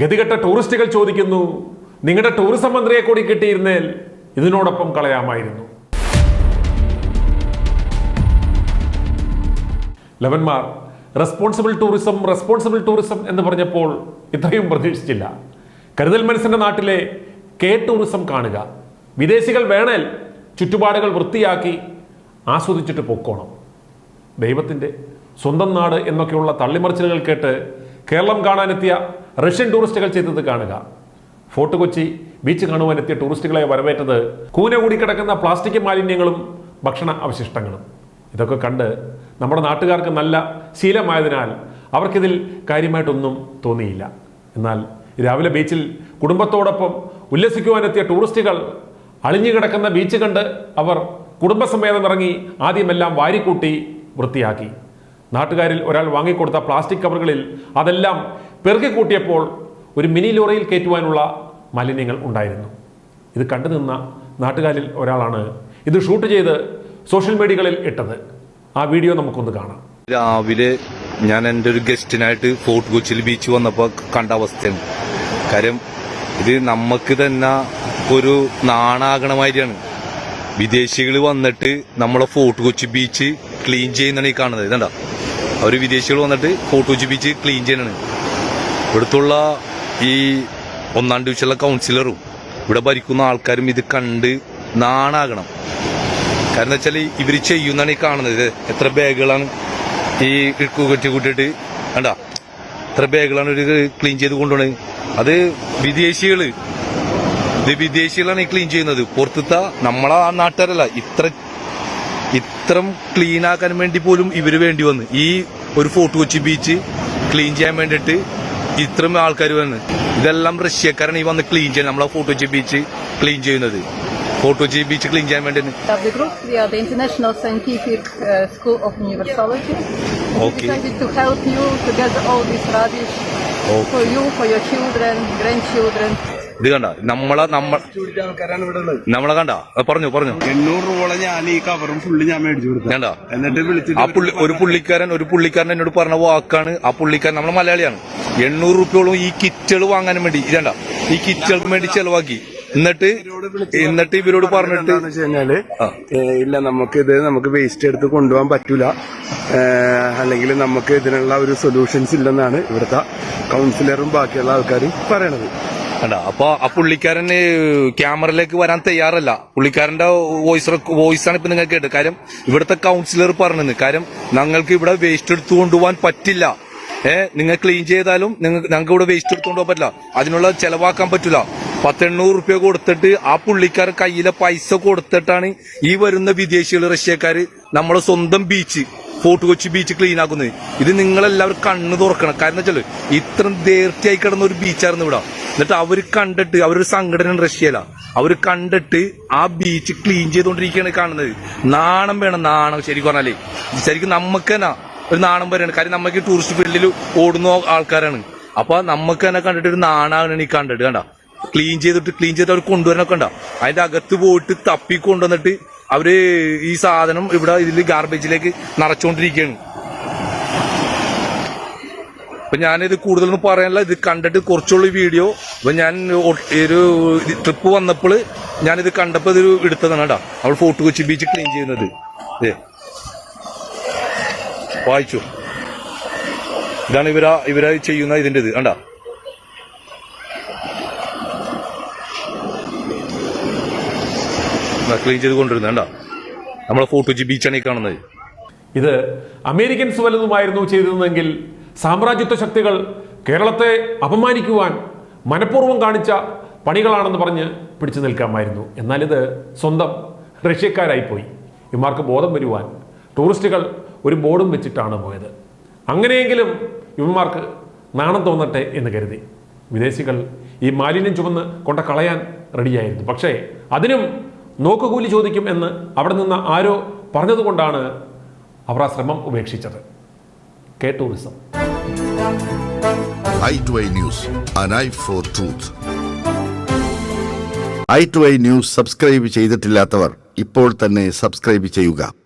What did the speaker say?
ഗതികെട്ട ടൂറിസ്റ്റുകൾ ചോദിക്കുന്നു നിങ്ങളുടെ ടൂറിസം മന്ത്രിയെ കൂടി കിട്ടിയിരുന്നേൽ ഇതിനോടൊപ്പം കളയാമായിരുന്നു. ലവന്മാർ റെസ്പോൺസിബിൾ ടൂറിസം റെസ്പോൺസിബിൾ ടൂറിസം എന്ന് പറഞ്ഞപ്പോൾ ഇത്രയും പ്രതീക്ഷിച്ചില്ല. കരുതൽ മനസ്സിന്റെ നാട്ടിലെ കെ ടൂറിസം കാണുക. വിദേശികൾ വേണേൽ ചുറ്റുപാടുകൾ വൃത്തിയാക്കി ആസ്വദിച്ചിട്ട് പൊക്കോണം. ദൈവത്തിന്റെ സ്വന്തം നാട് എന്നൊക്കെയുള്ള തള്ളിമറിച്ചിലുകൾ കേട്ട് കേരളം കാണാനെത്തിയ റഷ്യൻ ടൂറിസ്റ്റുകൾ ചെയ്തത് കാണുക. ഫോർട്ട് കൊച്ചി ബീച്ച് കാണുവാൻ എത്തിയ ടൂറിസ്റ്റുകളെ വരവേറ്റത് കൂന കൂടി കിടക്കുന്ന പ്ലാസ്റ്റിക് മാലിന്യങ്ങളും ഭക്ഷണ അവശിഷ്ടങ്ങളും. ഇതൊക്കെ കണ്ട് നമ്മുടെ നാട്ടുകാർക്ക് നല്ല ശീലമായതിനാൽ അവർക്കിതിൽ കാര്യമായിട്ടൊന്നും തോന്നിയില്ല. എന്നാൽ രാവിലെ ബീച്ചിൽ കുടുംബത്തോടൊപ്പം ഉല്ലസിക്കുവാനെത്തിയ ടൂറിസ്റ്റുകൾ അളിഞ്ഞു കിടക്കുന്ന ബീച്ച് കണ്ട് അവർ കുടുംബസമേതം ഇറങ്ങി ആദ്യമെല്ലാം വാരിക്കൂട്ടി വൃത്തിയാക്കി. നാട്ടുകാരിൽ ഒരാൾ വാങ്ങിക്കൊടുത്ത പ്ലാസ്റ്റിക് കവറുകളിൽ അതെല്ലാം പെറുക്കി കൂട്ടിയപ്പോൾ ഒരു മിനി ലോറിയിൽ കയറ്റുവാനുള്ള മാലിന്യങ്ങൾ ഉണ്ടായിരുന്നു. ഇത് കണ്ടു നിന്ന നാട്ടുകാരിൽ ഒരാളാണ് ഇത് ഷൂട്ട് ചെയ്ത് സോഷ്യൽ മീഡിയകളിൽ ഇട്ടത്. ആ വീഡിയോ നമുക്കൊന്ന് കാണാം. രാവിലെ ഞാൻ എന്റെ ഒരു ഗസ്റ്റിനായിട്ട് ഫോർട്ട് കൊച്ചിയിൽ ബീച്ച് വന്നപ്പോൾ കണ്ട അവസ്ഥയാണ്. കാര്യം ഇത് നമുക്ക് തന്നെ ഒരു നാണാകണമാതിരിയാണ് വിദേശികൾ വന്നിട്ട് നമ്മളെ ഫോർട്ട് കൊച്ചി ബീച്ച് ക്ലീൻ ചെയ്യുന്നതാണ് ഈ കാണുന്നത്. ഇതണ്ട. അവർ വിദേശികൾ വന്നിട്ട് ഫോർട്ട് കൊച്ചി ബീച്ച് ക്ലീൻ ചെയ്യണാണ് ഇവിടുത്തുള്ള ഈ ഒന്നാം ഡിവിഷനിലെ കൗൺസിലറും ഇവിടെ ഭരിക്കുന്ന ആൾക്കാരും ഇത് കണ്ട് നാണാകണം. കാരണം വെച്ചാൽ ഇവർ ചെയ്യുന്നതാണ് ഈ കാണുന്നത്. എത്ര ബാഗുകളാണ് ഈ കുറ്റി കൂട്ടിയിട്ട് വേണ്ട എത്ര ബാഗുകളാണ് ഒരു ക്ലീൻ ചെയ്ത് കൊണ്ടുപോണത് അത് വിദേശികൾ. ഇത് വിദേശികളാണ് ഈ ക്ലീൻ ചെയ്യുന്നത്. പുറത്തുത്ത നമ്മളെ ആ നാട്ടുകാരല്ല. ഇത്ര ഇത്രം ക്ലീൻ ആക്കാൻ വേണ്ടി പോലും ഇവർ വേണ്ടി വന്ന് ഈ ഒരു ഫോർട്ട് കൊച്ചി ബീച്ച് ക്ലീൻ ചെയ്യാൻ വേണ്ടിയിട്ട് ഇത്രയും ആൾക്കാർ വന്ന് ഇതെല്ലാം റഷ്യക്കാരാണ് ഈ വന്ന് ക്ലീൻ ചെയ്യുന്നത് നമ്മളെ ഫോട്ടോ കൊച്ചി ബീച്ച് ക്ലീൻ ചെയ്യുന്നത് ഫോട്ടോ കൊച്ചി ബീച്ച് ക്ലീൻ ചെയ്യാൻ വേണ്ടി of the group. We are the International Scientific School of Universality. We Okay. decided to help you to gather all this rubbish Okay. for you, for your children, grandchildren. ഇത് കണ്ട നമ്മളെ നമ്മ പിടിച്ച ആൾക്കാരാണ് ഇവിടെ ഉള്ളത് നമ്മളെ കണ്ട പറഞ്ഞു പറഞ്ഞു എണ്ണൂറ് രൂപ ഞാൻ ഈ കവറും ഫുള്ള് ഞാൻ മേടിച്ചു കൊടുത്തു കണ്ട എന്നിട്ട് വിളിച്ചിട്ട് ആ പുള്ളി ഒരു പുള്ളിക്കാരൻ ഒരു പുള്ളിക്കാരൻ എന്നോട് പറഞ്ഞ വാക്കാണ് ആ പുള്ളിക്കാരൻ നമ്മളെ മലയാളിയാണ് എണ്ണൂറ് റുപ്യോളം ഈ കിറ്റുകൾ വാങ്ങാനും വേണ്ടി. ഇതണ്ട ഈ കിറ്റുകൾക്ക് വേണ്ടി ചെലവാക്കി. എന്നിട്ട് എന്നിട്ട് ഇവരോട് പറഞ്ഞിട്ട് കഴിഞ്ഞാൽ ഇല്ല നമുക്ക് ഇത് നമുക്ക് വേസ്റ്റ് എടുത്ത് കൊണ്ടുപോകാൻ പറ്റൂല. അല്ലെങ്കിൽ നമുക്ക് ഇതിനുള്ള ഒരു സൊല്യൂഷൻസ് ഇല്ലെന്നാണ് ഇവിടുത്തെ കൗൺസിലറും ബാക്കിയുള്ള ആൾക്കാരും പറയണത്. അല്ല അപ്പൊ ആ പുള്ളിക്കാരൻ ക്യാമറയിലേക്ക് വരാൻ തയ്യാറല്ല. പുള്ളിക്കാരന്റെ വോയിസ് വോയിസ് ആണ് ഇപ്പൊ നിങ്ങൾ കേട്ടത്. കാര്യം ഇവിടുത്തെ കൗൺസിലർ പറഞ്ഞത് കാര്യം ഞങ്ങൾക്ക് ഇവിടെ വേസ്റ്റ് എടുത്തു കൊണ്ടുപോകാൻ പറ്റില്ല. ഏ നിങ്ങൾ ക്ലീൻ ചെയ്താലും നിങ്ങൾക്ക് ഞങ്ങൾക്ക് ഇവിടെ വേസ്റ്റ് എടുത്തുകൊണ്ട് പറ്റില്ല. അതിനുള്ള ചെലവാക്കാൻ പറ്റില്ല. പത്തെണ്ണൂറ് റുപ്യ കൊടുത്തിട്ട് ആ പുള്ളിക്കാരൻ കയ്യിലെ പൈസ കൊടുത്തിട്ടാണ് ഈ വരുന്ന വിദേശികൾ റഷ്യക്കാർ നമ്മളെ സ്വന്തം beach Fort Kochi beach clean ആക്കുന്നത്. ഇത് നിങ്ങളെല്ലാവരും കണ്ണ് തുറക്കണം. കാരണം വെച്ചാൽ ഇത്രയും നേർത്തിയായി കിടന്ന ഒരു ബീച്ചായിരുന്നു ഇവിടെ. എന്നിട്ട് അവർ കണ്ടിട്ട് അവരൊരു സംഘടന റഷ്യയില. അവർ കണ്ടിട്ട് ആ ബീച്ച് ക്ലീൻ ചെയ്തുകൊണ്ടിരിക്കുകയാണ് കാണുന്നത്. നാണം വേണം നാണം. ശരിക്കും പറഞ്ഞാലേ. ശരിക്കും നമുക്ക് തന്നെ ഒരു നാണം വരെയാണ്. കാര്യം നമുക്ക് ടൂറിസ്റ്റ് ഫീൽഡിൽ ഓടുന്ന ആൾക്കാരാണ്. അപ്പൊ നമുക്ക് തന്നെ കണ്ടിട്ട് ഒരു നാണാണ് ഈ കണ്ടിട്ട് കണ്ട? ക്ലീൻ ചെയ്തിട്ട് ക്ലീൻ ചെയ്ത് അവർ കൊണ്ടുവരാനൊക്കെ ഉണ്ടോ അതിന്റെ അകത്ത് പോയിട്ട് തപ്പി കൊണ്ടുവന്നിട്ട് അവർ ഈ സാധനം ഇവിടെ ഇതിൽ ഗാർബേജിലേക്ക് നിറച്ചുകൊണ്ടിരിക്കുകയാണ് അപ്പൊ ഞാനിത് കൂടുതലൊന്നും പറയാനില്ല. ഇത് കണ്ടിട്ട് കുറച്ചുള്ള വീഡിയോ അപ്പൊ ഞാൻ ഒരു ട്രിപ്പ് വന്നപ്പോൾ ഞാനിത് കണ്ടപ്പോൾ ഇതൊരു എടുത്തതാണ് കേട്ടോ അവൾ ഫോർട്ട് കൊച്ചി ബീച്ച് ക്ലീൻ ചെയ്യുന്നത്. ദേ. വായിച്ചു. ഇതാണ് ഇവര ഇവരാ ചെയ്യുന്ന ഇതിന്റെ ഇത്. കണ്ട? ക്ലീൻ ചെയ്ത് കൊണ്ടിരുന്നത് കണ്ട? നമ്മളെ ഫോർട്ട് കൊച്ചി ബീച്ചാണ് ഈ കാണുന്നത്. ഇത് അമേരിക്കൻസ് വല്ലതുമായിരുന്നു ചെയ്തിരുന്നെങ്കിൽ സാമ്രാജ്യത്വ ശക്തികൾ കേരളത്തെ അപമാനിക്കുവാൻ മനഃപൂർവം കാണിച്ച പണികളാണെന്ന് പറഞ്ഞ് പിടിച്ചു നിൽക്കാമായിരുന്നു. എന്നാൽ ഇത് സ്വന്തം റഷ്യക്കാരായിപ്പോയി ഇമാർക്ക് ബോധം വരുവാൻ ടൂറിസ്റ്റുകൾ ഒരു ബോർഡും വെച്ചിട്ടാണ് പോയത്. അങ്ങനെയെങ്കിലും ഇവന്മാർക്ക് നാണം തോന്നട്ടെ എന്ന് കരുതി. വിദേശികൾ ഈ മാലിന്യം ചുമന്ന് കൊണ്ട കളയാൻ റെഡിയായിരുന്നു. പക്ഷേ അതിനും നോക്കുകൂലി ചോദിക്കും എന്ന് അവിടെ നിന്ന് ആരോ പറഞ്ഞതുകൊണ്ടാണ് അവർ ആ ശ്രമം ഉപേക്ഷിച്ചത്. K tourism. Eye to eye news, eye for eye to eye news subscribe ചെയ്തിട്ടില്ലാത്തവർ ഇപ്പോൾ തന്നെ സബ്സ്ക്രൈബ് ചെയ്യുക.